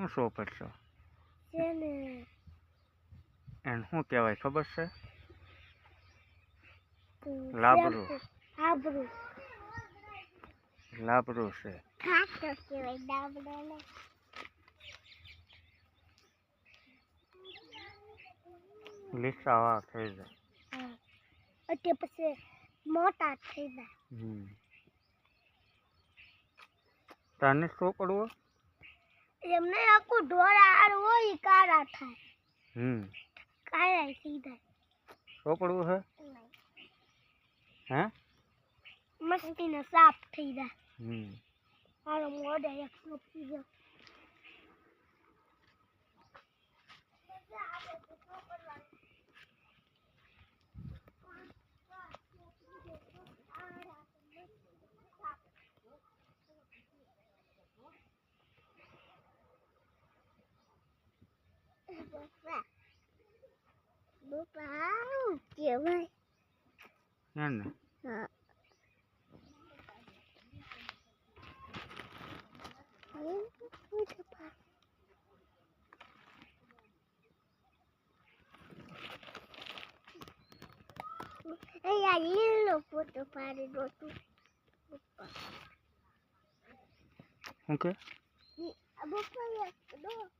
શું શો છો એને શું કહેવાય ખબર છે? લાબરું. લાબરું. લાબરું છે. લીસાવા થઈ જાય. એટલે પછી મોટા થઈ જાય. તને શું સોપડવું એમને આખું ઢોળા આર હોય કારા થાય. હમ. કાળા થઈ જાય. હે? હે? મસ્તીનો સાફ થઈ જાય. હમ. મારો મોઢે એક સોપી ગયો બાપા બાપા હું કહેવાય એને હા હું હું બાપા અહીંયા લીલો ફોટો પાડી દો તું શું કે બપા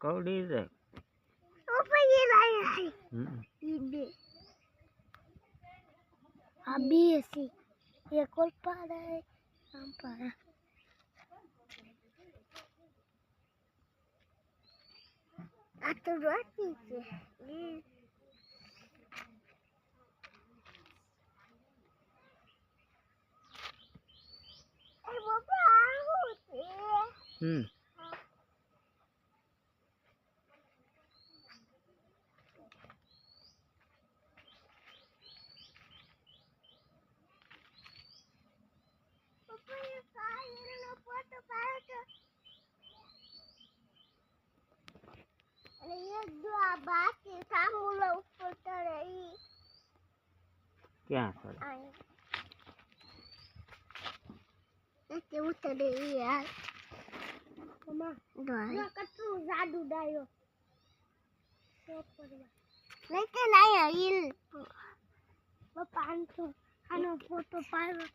કવડી છે પપ્પા એ લાઈ હમ ઈ બે આ બે છે એ કોલ પાડે આમ પાડે આ તો રોટી છે ઈ. એ પપ્પા આ શું છે હમ પપ્પા એ કાયરનો ફોટો પાડ્યો તો અને એક જો આ બાકી સામુલા ઉપર ચડે ઈ ક્યાં સર આય ઉતરે યાર કટરું જાડુ ડાયો કે નહીં ઈલ આનો આનો ફોટો પાડ્યો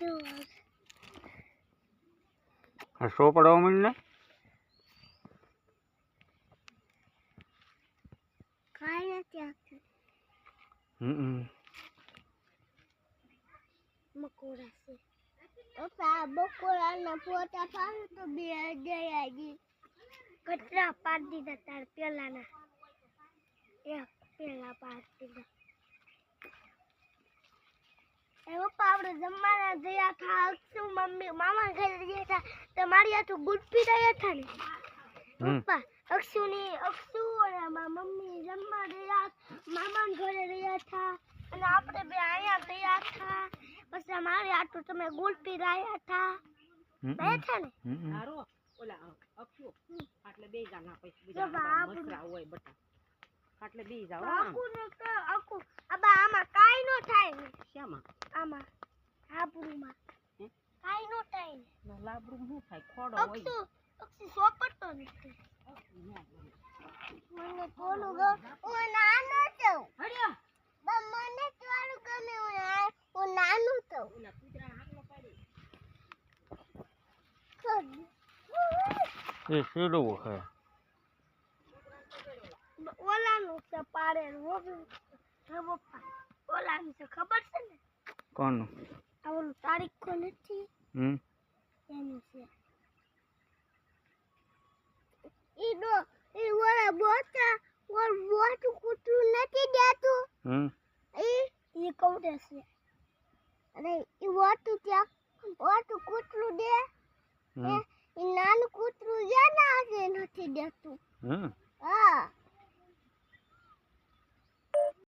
તો પડવા પપ્પા બકોડાના ફોટા પાડો દીધા તાર પેલાના. એક પેલા પાડી દીધા. પપ્પા આપણે જમવાના ગયા હતા અક્ષુ મમ્મી મામા ઘરે ગયા હતા તો મારી હાથું ગુડપી રહ્યા હતા ને. હમ. પપ્પા અક્ષુની અક્ષુ અને મમ્મી જમવા ગયા મામાના ઘરે રહ્યા હતા અને આપણે બે અહીંયા ગયા હતા પછી મારી આટલું તમે ગુલપી રહ્યા હતા બેઠા ને? ઓલા અક્ષુ. આટલે બે જાના પૈસા બીજા મસરા હોય બટા આટલે બે જાવ આખું ને કે આખું. આબા આમાં કાઈ નો થાય ને શ્યામાં આમાં આબરૂમાં હે? કાઈ નો થાય ને લાબરું શું થાય? ખોડો હોય. અક્ષુ અક્ષુ સોપડતો નથી. મને થોડું ગમ. હું નાનો છું. હરિયા બા મને થોડું ગમે. હું નાનું છું. ઓલા કૂતરા હાકલો પાડી. એ સીડવું છે ઓલાનું છે પાડેલું. ઓલું હે ઓલાનું છે ખબર છે ને? કોનું? આ ઓલું તારીખો નથી. હમ? એનું છે. ઈ ડો ઈ ઓલા બોટા ઓલ બોટું કૂતરું નથી દેતું. હમ. એ ઈ કવડે છે. અને એ બોટું ત્યાં બોટું કૂતરું દે. ઈ નાનું કૂતરું છે ને નથી દેતું. હમ.